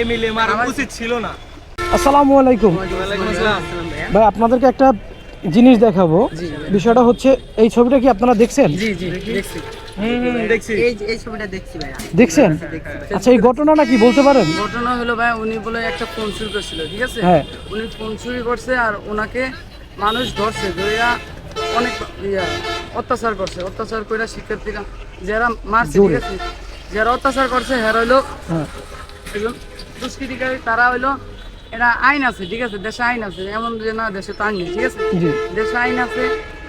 এমিলে মারা উচিত ছিল না। আসসালামু আলাইকুম। ওয়ালাইকুম ভাই আপনাদেরকে একটা জিনিস দেখাবো। বিষয়টা হচ্ছে এই ছবিটা কি আপনারা দেখছেন? জি জি দেখছি। হুম হুম দেখছি। এই এই ছবিটা দেখছি দেখছেন? আচ্ছা এই ঘটনাটা কি বলতে পারেন? ঘটনা হলো ভাই উনি বলে একটা ফোন চুরি করছিল ঠিক আছে? হ্যাঁ। উনি ফোন চুরি করছে আর ওনাকে মানুষ ধরছে ধরিয়া অনেক ইয়া অত্যাচার করছে। অত্যাচার করে শিক্ষার্থীরা যারা মারছে ঠিক আছে? যারা অত্যাচার করছে হ্যাঁ হইল হ্যাঁ। একজন দুষ্কৃতিকারী তারা হইল এটা আইন আছে ঠিক আছে? দেশে আইন আছে। এমন যে না দেশে তো আইন নেই ঠিক আছে? দেশে আইন আছে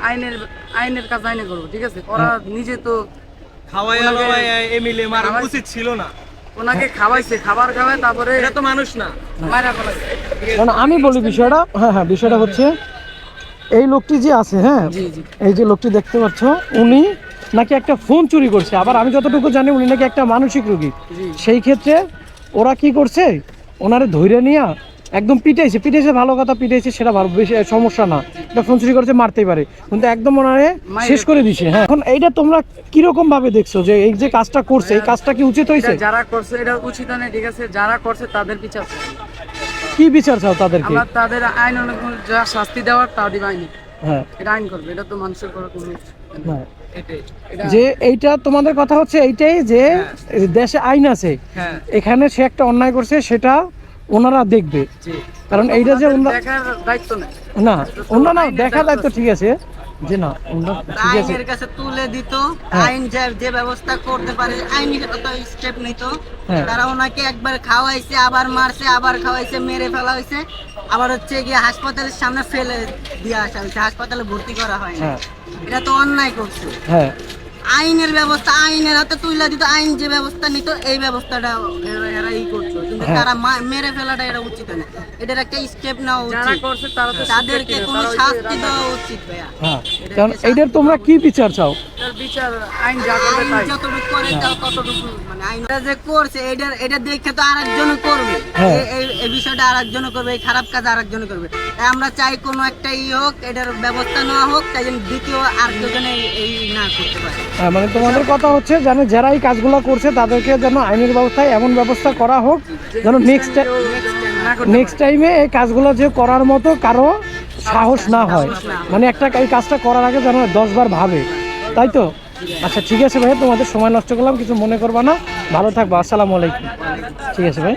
আইনের আইনের কাজ আইনে করব ঠিক আছে? ওরা নিজে তো এমিলে মারা উচিত ছিল না। ওনাকে খাওয়াইছে খাবার খাওয়ায় তারপরে এটা তো মানুষ না। মারা কারণ আমি বলি বিষয়টা হ্যাঁ হ্যাঁ বিষয়টা হচ্ছে এই লোকটি যে আছে হ্যাঁ এই যে লোকটি দেখতে পাচ্ছ উনি নাকি একটা ফোন চুরি করছে। আবার আমি যতটুকু জানি উনি নাকি একটা মানসিক রোগী। সেই ক্ষেত্রে ওরা কি করছে? ওনারে ধৈর্য নিয়ে একদম পিটাইছে। পিটাইছে ভালো কথা পিটাইছে সেটা ভালো বেশি সমস্যা না। এটা ফোন চুরি করছে মারতেই পারে। কিন্তু একদম ওনারে শেষ করে দিছে। হ্যাঁ। এখন এইটা তোমরা কীরকম ভাবে দেখছ যে এই যে কাজটা করছে এই কাজটা কি উচিত হয়েছে? যারা করছে এটা উচিত নেই ঠিক আছে? যারা করছে তাদের বিচার। কি বিচার চাও তাদেরকে? তাদের আইন অনুযায়ী যা শাস্তি দেওয়ার তা দিবে আইনে। হ্যাঁ। এটা আইন করবে এটা তো মানুষের করার কোনো হ্যাঁ। যে এইটা তোমাদের কথা হচ্ছে এইটাই যে দেশে আইন আছে। হ্যাঁ। এখানে সে একটা অন্যায় করছে সেটা ওনারা দেখবে। কারণ এইটা যে না না দেখা দায়িত্ব ঠিক আছে যে না আইনের কাছে তুলে দিত হ্যাঁ। আইন যে ব্যবস্থা করতে পারে আইন স্টেপ নিত। হ্যাঁ। তারা ওনাকে একবার খাওয়াইছে আবার মারছে আবার খাওয়াইছে মেরে ফেলা হয়েছে। আবার হচ্ছে গিয়ে হাসপাতালের সামনে ফেলে দিয়ে আসা হয়েছে হাসপাতালে ভর্তি করা হয় হ্যাঁ। এটা তো অন্যায় করছে। হ্যাঁ। আইনের ব্যবস্থা আইনের হাতে তুইলা দিত আইন যে ব্যবস্থা নিত এই ব্যবস্থাটা এরা- এরা ই করছ কিন্তু হ্যাঁ। তারা মা- মেরে ফেলাটা এটা উচিত না। এটার একটা স্টেপ নেওয়া যারা উচিত করছে তারা তো তাদেরকে কোনো শাস্তি দেওয়া উচিত ভাইয়া। হ্যাঁ কারণ তোমরা কি বিচার চাও? বিচার আইন যা করবে তাই যতটুকু করে ততটুকু মানে যে করছে এটার এটা দেখে তো আরেকজন করবে। হ্যাঁ। এই এই বিষয়টা আরেকজন করবে এই খারাপ কাজ আরেকজন করবে। আমরা চাই কোনো একটা ই হোক এটার ব্যবস্থা নেওয়া হোক তাই যেন দ্বিতীয় আর দুজনে এই না করতে পারে। হ্যাঁ, মানে তোমাদের কথা হচ্ছে যেন যারা এই কাজগুলো করছে তাদেরকে যেন আইনের ব্যবস্থায় এমন ব্যবস্থা করা হোক যেন নেক্সট নেক্সট টাইমে এই কাজগুলো যে করার মতো কারও সাহস না হয়। মানে একটা এই কাজটা করার আগে যেন দশ বার ভাবে। তাই তো? আচ্ছা ঠিক আছে ভাই, তোমাদের সময় নষ্ট করলাম, কিছু মনে করবা না। ভালো থাকব, আসসালামু আলাইকুম। ঠিক আছে ভাই।